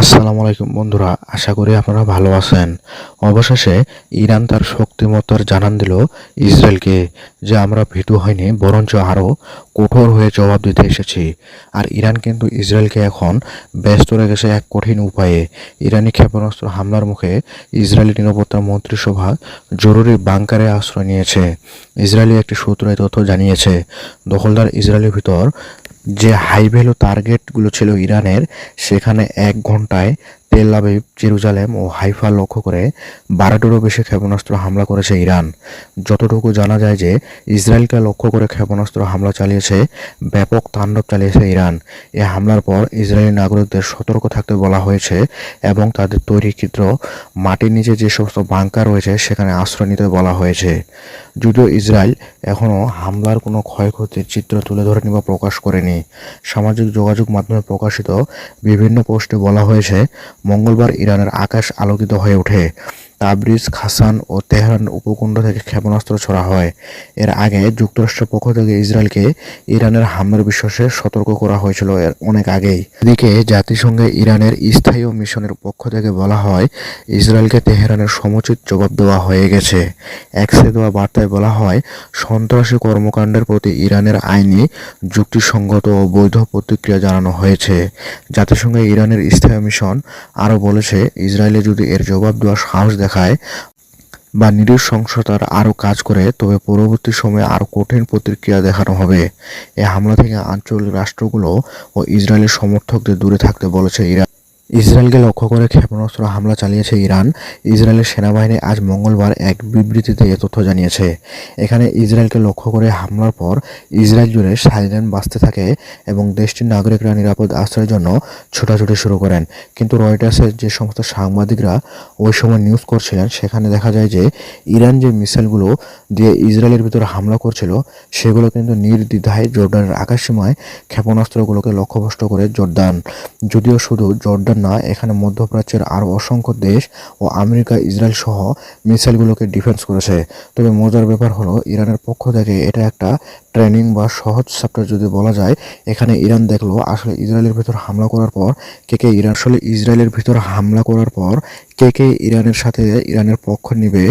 আসসালামু আলাইকুম বন্ধুরা, আশা করি আপনারা ভালো আছেন। অবশেষে ইরান তার শক্তিমত্তার জানান দিল ইসরায়েলকে যে আমরা ভীতু হয়নি বরঞ্চ আরও কঠোর হয়ে জবাব দিতে এসেছি। আর ইরান কিন্তু ইসরায়েলকে এখন ব্যস্ত রেখেছে এক কঠিন উপায়ে। ইরানি ক্ষেপণাস্ত্র হামলার মুখে ইসরায়েলি নিরাপত্তা মন্ত্রিসভা জরুরি বাংকারে আশ্রয় নিয়েছে। ইসরায়েলি একটি সূত্র তথ্য জানিয়েছে, দখলদার ইসরায়েলের ভিতর যে হাই ভ্যালু টার্গেটগুলো ছিল ইরানের সেখানে এক ঘন্টায় তেল আবিব জেরুজালেম ও হাইফা লক্ষ্য করে বারোটিরও বেশি ক্ষেপণাস্ত্র হামলা করেছে ইরান। যতটুকু জানা যায় যে, ইসরায়েলকে লক্ষ্য করে ক্ষেপণাস্ত্র হামলা চালিয়েছে, ব্যাপক তাণ্ডব চালিয়েছে ইরান। এ হামলার পর ইসরায়েলি নাগরিকদের সতর্ক থাকতে বলা হয়েছে এবং তাদের তৈরি তৈরিকৃত মাটির নিচে যে সমস্ত বাংকার রয়েছে সেখানে আশ্রয় নিতে বলা হয়েছে। যদিও ইসরায়েল এখনও হামলার কোনো ক্ষয়ক্ষতির চিত্র তুলে ধরেনি বা প্রকাশ করেনি। সামাজিক যোগাযোগ মাধ্যমে প্রকাশিত বিভিন্ন পোস্টে বলা হয়েছে মঙ্গলবার ইরানের আকাশ আলোকিত হয়ে ওঠে। তাবরিজ, খাসান ও তেহরান উপকূণ্ড থেকে ক্ষেপণাস্ত্র ছোড়া হয়। এর আগে যুক্তরাষ্ট্রের পক্ষ থেকে ইসরায়েলকে ইরানের হামলার বিশ্বাসে সতর্ক করা হয়েছিল এর অনেক আগেই। এদিকে জাতিসংঘে ইরানের স্থায়ী মিশনের পক্ষ থেকে বলা হয়, ইসরায়েলকে তেহরানের সমুচিত জবাব দেওয়া হয়ে গেছে। এক্সে দেওয়া বার্তায় বলা হয়, সন্ত্রাসী কর্মকাণ্ডের প্রতি ইরানের আইনি যুক্তিসঙ্গত ও বৈধ প্রতিক্রিয়া জানানো হয়েছে। জাতিসংঘে ইরানের স্থায়ী মিশন আরও বলেছে, ইসরায়েলে যদি এর জবাব দেওয়ার সাহস দেখায় বা নিরসংসতার আরও কাজ করে, তবে পরবর্তী সময়ে আরও কঠিন প্রতিক্রিয়া দেখানো হবে। এ হামলা থেকে আঞ্চলিক রাষ্ট্রগুলো ও ইসরায়েলের সমর্থকদের দূরে থাকতে বলেছে ইরান ইসরায়েলকে লক্ষ্য করে ক্ষেপণাস্ত্র হামলা চালিয়েছে ইরান। ইসরায়েলের সেনাবাহিনী আজ মঙ্গলবার এক বিবৃতিতে এ তথ্য জানিয়েছে। এখানে ইসরায়েলকে লক্ষ্য করে হামলার পর ইসরায়েল জুড়ে সাইলেন্ট বাঁচতে থাকে এবং দেশটির নাগরিকরা নিরাপদ আশ্রয়ের জন্য ছোটাছুটি শুরু করেন। কিন্তু রয়টার্সের যে সমস্ত সাংবাদিকরা ওই সময় নিউজ করছিলেন, সেখানে দেখা যায় যে ইরান যে মিসাইলগুলো দিয়ে ইসরায়েলের ভিতরে হামলা করছিল, সেগুলো কিন্তু নির্দ্বিধায় জর্ডানের আকাশসীমায় ক্ষেপণাস্ত্রগুলোকে লক্ষ্যভ্রষ্ট করে জর্দান যদিও শুধু জর্ডান না, এখানে মধ্যপ্রাচ্যের আরও অসংখ্য দেশ ও আমেরিকা, ইসরায়েল সহ মিসাইলগুলোকে ডিফেন্স করেছে। তবে মজার ব্যাপার হলো, ইরানের পক্ষ থেকে এটা একটা ট্রেনিং বা সহজ চ্যাপ্টার যদি বলা যায়, এখানে ইরান দেখল আসলে ইসরায়েলের ভিতর হামলা করার পর কে কে ইরান আসলে ইসরায়েলের ভিতর হামলা করার পর কে কে ইরানের সাথে ইরানের পক্ষ নিবে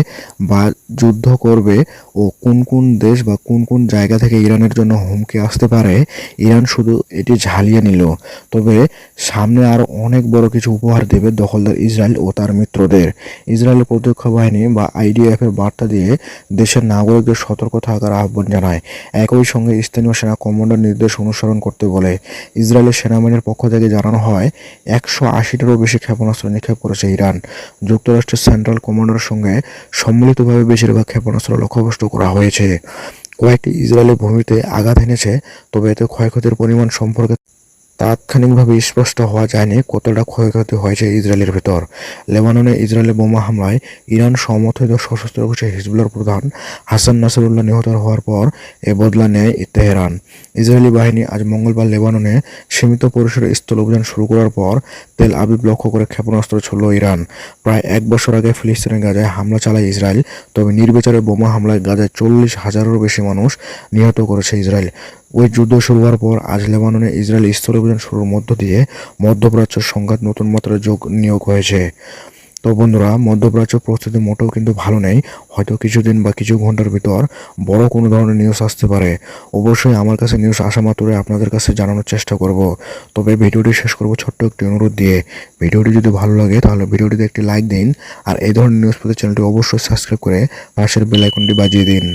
বা যুদ্ধ করবে ও কোন কোন দেশ বা কোন কোন জায়গা থেকে ইরানের জন্য হুমকি আসতে পারে, ইরান শুধু এটি ঝালিয়ে নিল। তবে সামনে আরও অনেক বড় কিছু উপহার দেবে দখলদার ইসরায়েল ও তার মিত্রদের। ইসরায়েলের প্রতিরক্ষা বাহিনী বা আইডিএফ এর বার্তা দিয়ে দেশের নাগরিকদের সতর্ক থাকার আহ্বান জানায়। একই সঙ্গে স্থানীয় সেনা কমান্ডার নির্দেশ অনুসরণ করতে বলে। ইসরায়েলের সেনাবাহিনীর পক্ষ থেকে জানানো হয়, একশো আশিটারও বেশি ক্ষেপণাস্ত্র নিক্ষেপ করেছে ইরান। যুক্তরাষ্ট্রের সেন্ট্রাল কমান্ডারের সঙ্গে সম্মিলিতভাবে বেশিরভাগ ক্ষেপণাস্ত্র লক্ষ্যভ্রষ্ট করা হয়েছে। কয়েকটি ইসরায়েলের ভূমিতে আঘাত এনেছে, তবে এতে ক্ষয়ক্ষতির পরিমাণ সম্পর্কে তাৎক্ষণিকভাবে স্পষ্ট হওয়া যায়নি কতটা ক্ষয়ক্ষতি হয়েছে ইসরায়েলের ভেতর। লেবাননে ইসরায়েলের বোমা হামলায় ইরান সমর্থিত সশস্ত্র গোষ্ঠী হিজবুল্লার প্রধান হাসান নাসরুল্লাহ নিহত হওয়ার পর এ বদলা নেয় তেহরান। ইসরায়েলি বাহিনী আজ মঙ্গলবার লেবাননে সীমিত পরিসরে স্থল অভিযান শুরু করার পর তেল আবিব লক্ষ্য করে ক্ষেপণাস্ত্র ছড়ল ইরান। প্রায় এক বছর আগে ফিলিস্তিনের গাজায় হামলা চালায় ইসরায়েল, তবে নির্বিচারে বোমা হামলায় গাজায় চল্লিশ হাজারেরও বেশি মানুষ নিহত করেছে ইসরায়েল। ওই যুদ্ধ শুরু হওয়ার পর আজ লেবাননে ইসরায়েল স্থল অভিযান শুরুর মধ্য দিয়ে মধ্যপ্রাচ্যের সংঘাত নতুন মাত্রায় যোগ নিয়োগ হয়েছে। তো বন্ধুরা, মধ্যপ্রাচ্য পরিস্থিতি মোটেও কিন্তু ভালো নেই। হয়তো কিছুদিন বা কিছু ঘণ্টার ভিতর বড় কোনো ধরনের নিউজ আসতে পারে। অবশ্যই আমার কাছে নিউজ আসা মাত্রই আপনাদের কাছে জানানোর চেষ্টা করব। তবে ভিডিওটি শেষ করব ছোট্ট একটি অনুরোধ দিয়ে। ভিডিওটি যদি ভালো লাগে, তাহলে ভিডিওটিতে একটি লাইক দিন। আর এই ধরনের নিউজ পেতে চ্যানেলটি অবশ্যই সাবস্ক্রাইব করে পাশের বেল আইকনটি বাজিয়ে দিন।